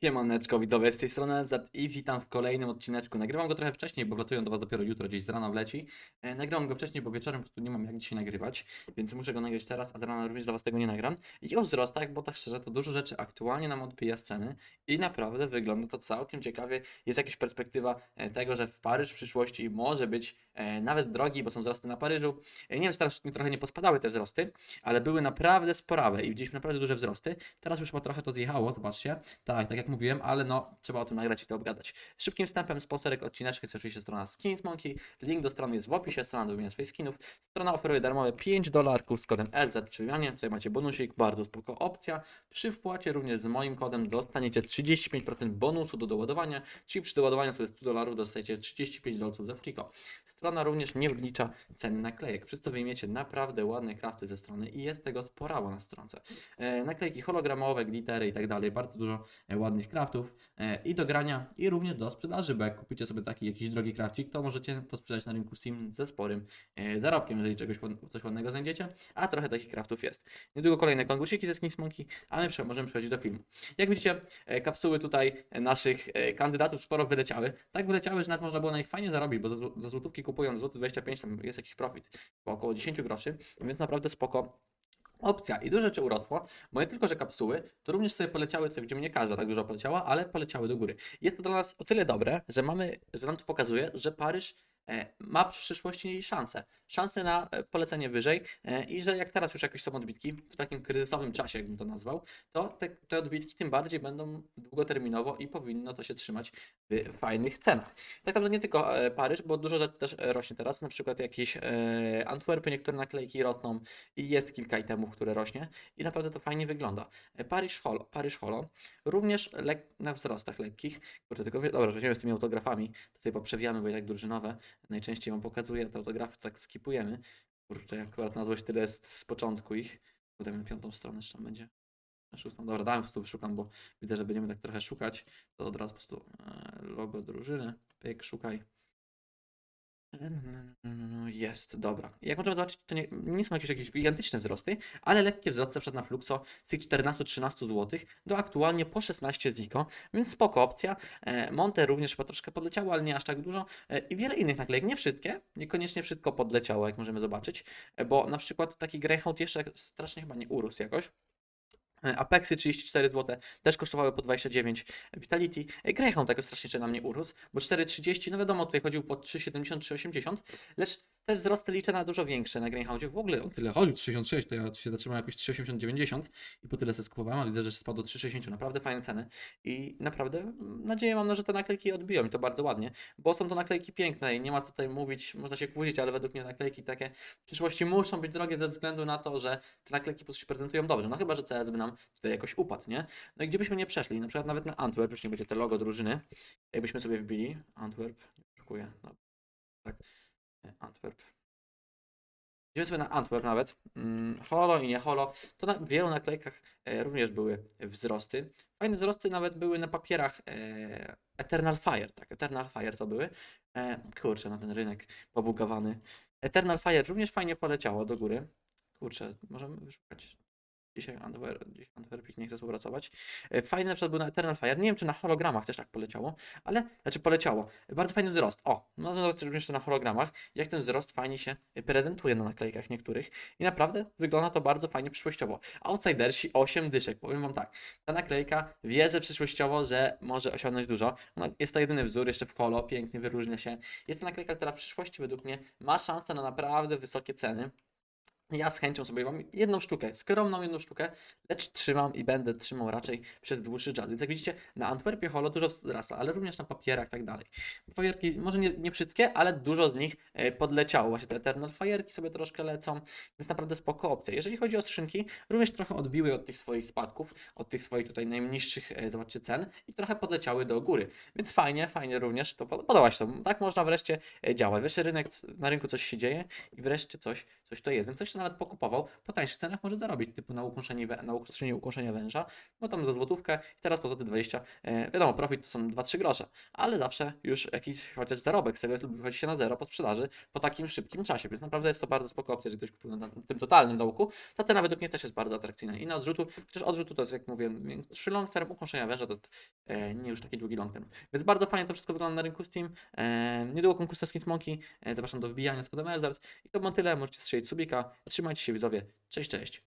Siemaneczko widzowie, z tej strony LZ i witam w kolejnym odcineczku. Nagrywam go trochę wcześniej, bo wlatuję do Was dopiero jutro, gdzieś z rana wleci. E, nagrywam go wcześniej, bo wieczorem prostu nie mam jak dzisiaj nagrywać, więc muszę go nagrać teraz, a z rana również dla Was tego nie nagram. I o wzrostach, bo tak szczerze, to dużo rzeczy aktualnie nam odbija sceny i naprawdę wygląda to całkiem ciekawie. Jest jakaś perspektywa e, tego, że w Paryż w przyszłości może być e, nawet drogi, bo są wzrosty na Paryżu. E, nie wiem, czy teraz trochę nie pospadały te wzrosty, ale były naprawdę sporawe i widzieliśmy naprawdę duże wzrosty. Teraz już chyba trochę to zjechało, zobaczcie. Tak, tak jak mówiłem, ale no trzeba o tym nagrać i to obgadać. Szybkim wstępem sponsorek odcineczka jest oczywiście strona Skins Monkey. Link do strony jest w opisie, strona do wymiany swoich skinów. Strona oferuje darmowe 5 dolarków z kodem LZ przy wymianie. Tutaj macie bonusik, bardzo spoko opcja. Przy wpłacie również z moim kodem dostaniecie 35% bonusu do doładowania, czyli przy doładowaniu sobie 100 dolarów dostajecie 35 dolców za friko. Strona również nie wlicza ceny naklejek, przez co wyjmiecie naprawdę ładne krafty ze strony i jest tego sporało na stronce. E, naklejki hologramowe, glittery i tak dalej, bardzo dużo e, ładnych kraftów e, i do grania i również do sprzedaży, bo jak kupicie sobie taki jakiś drogi krafcik, to możecie to sprzedać na rynku Steam ze sporym e, zarobkiem, jeżeli czegoś coś ładnego znajdziecie, a trochę takich kraftów jest. Niedługo kolejne konkursiki ze Skins Monkey, a my możemy przechodzić do filmu. Jak widzicie, e, kapsuły tutaj naszych kandydatów sporo wyleciały. Tak wyleciały, że nawet można było na nich fajnie zarobić, bo za złotówki kupując złoty 25 tam jest jakiś profit, po około 10 groszy, więc naprawdę spoko opcja. I dużo rzeczy urosło, bo nie tylko, że kapsuły, to również sobie poleciały, tutaj widzimy nie każda tak dużo poleciała, ale poleciały do góry. Jest to dla nas o tyle dobre, że mamy, że nam to pokazuje, że Paryż ma w przyszłości szansę. Szansę na e, polecenie wyżej e, i że jak teraz już jakieś są odbitki, w takim kryzysowym czasie, jakbym to nazwał, to te, te odbitki tym bardziej będą długoterminowo i powinno to się trzymać w fajnych cenach. Tak naprawdę nie tylko e, Paryż, bo dużo rzeczy też e, rośnie teraz, na przykład jakieś e, Antwerpy, niektóre naklejki rosną i jest kilka itemów, które rośnie i naprawdę to fajnie wygląda. E, Paryż Holo, Paryż Holo również lek, na wzrostach lekkich. Kurczę, tylko dobra, weźmiemy z tymi autografami, to sobie poprzewijamy, bo i tak drużynowe. Najczęściej Wam pokazuję te autografy, to tak skipujemy. Kurczę, akurat na złość tyle jest z początku ich. Potem na piątą stronę jeszcze będzie. Szóstą. Dobra, dałem po prostu wyszukam, bo widzę, że będziemy tak trochę szukać. To od razu po prostu e, logo drużyny. Pyk, szukaj. No, Jest, dobra. Jak możemy zobaczyć, to nie, nie są jakieś, jakieś gigantyczne wzrosty, ale lekkie wzrosty, przed na Fluxo z tych 14-13 zł do aktualnie po 16 ziko, więc spoko opcja. E, Monte również chyba troszkę podleciało, ale nie aż tak dużo. E, I wiele innych naklejek, nie wszystkie, niekoniecznie wszystko podleciało, jak możemy zobaczyć, e, bo na przykład taki Greyhound jeszcze strasznie chyba nie urósł jakoś. E, Apexy 34 zł też kosztowały po 29. Vitality, e, Greyhound tego strasznie na mnie urósł, bo 4,30, no wiadomo, tutaj chodził po 3,70, 3,80, lecz te wzrosty liczę na dużo większe. Na Greyhoundzie. W ogóle on tyle. Chodził, 3,66, to ja się zatrzymałem jakoś 3,80, 90 i po tyle se skupowałem, a widzę, że spadło do 3,60, naprawdę fajne ceny i naprawdę mm, nadzieję mam, no, że te naklejki odbiją i to bardzo ładnie, bo są to naklejki piękne i nie ma co tutaj mówić, można się kłócić, ale według mnie naklejki takie w przyszłości muszą być drogie ze względu na to, że te naklejki po prostu się prezentują dobrze, no chyba, że CS by nam tutaj jakoś upadł, nie? No i gdzie byśmy nie przeszli, na przykład nawet na Antwerp, już nie będzie te logo drużyny, jakbyśmy sobie wbili, Antwerp, szukuję, no, tak, Antwerp. Idziemy sobie na Antwerp nawet, mm, holo i nie holo, to na wielu naklejkach e, również były wzrosty. Fajne wzrosty nawet były na papierach e, Eternal Fire, tak, Eternal Fire to były. E, kurczę, na ten rynek pobugowany. Eternal Fire również fajnie poleciało do góry. Kurczę, możemy wyszukać. Dzisiaj dzisiaj Antwerpik nie chce współpracować. E, Fajny na przykład był na Eternal Fire. Nie wiem, czy na hologramach też tak poleciało, ale znaczy poleciało. Bardzo fajny wzrost. O, można zobaczyć również to na hologramach, jak ten wzrost fajnie się prezentuje na naklejkach niektórych. I naprawdę wygląda to bardzo fajnie przyszłościowo. Outsidersi 8 dyszek. Powiem Wam tak, ta naklejka wierzę przyszłościowo, że może osiągnąć dużo. No, jest to jedyny wzór, jeszcze w holo, pięknie wyróżnia się. Jest to naklejka, która w przyszłości według mnie ma szansę na naprawdę wysokie ceny. Ja z chęcią sobie mam jedną sztukę, skromną jedną sztukę, lecz trzymam i będę trzymał raczej przez dłuższy czas. Więc jak widzicie, na Antwerpie holo dużo wzrasta, ale również na papierach i tak dalej. Fajerki, może nie, nie wszystkie, ale dużo z nich e, podleciało. Właśnie te Eternal Fajerki sobie troszkę lecą, więc naprawdę spoko opcja. Jeżeli chodzi o skrzynki, również trochę odbiły od tych swoich spadków, od tych swoich tutaj najniższych, e, zobaczcie, cen i trochę podleciały do góry. Więc fajnie, fajnie również, to pod- podoba się to. Tak można wreszcie e, działać. Wreszcie rynek, na rynku coś się dzieje i wreszcie coś, coś to jest. Więc coś nawet pokupował, po tańszych cenach może zarobić, typu na ukąszeniu, wę- na ukąszeniu ukąszenia węża, no tam za złotówkę, teraz po złoty 20, e, wiadomo, profit to są 2-3 grosze, ale zawsze już jakiś chociaż zarobek z tego jest lub wychodzi się na zero po sprzedaży po takim szybkim czasie, więc naprawdę jest to bardzo spoko opcja, ktoś kupił na tym totalnym dołku, ta cena według mnie też jest bardzo atrakcyjna i na odrzutu, chociaż odrzutu to jest jak mówię, trzy long term ukąszenia węża to jest e, nie już taki długi long term, więc bardzo fajnie to wszystko wygląda na rynku Steam, e, niedługo konkurs Skins Monkey, e, zapraszam do wbijania z kodem i to było tyle, możecie strzelić subika, trzymajcie się widzowie, cześć, cześć.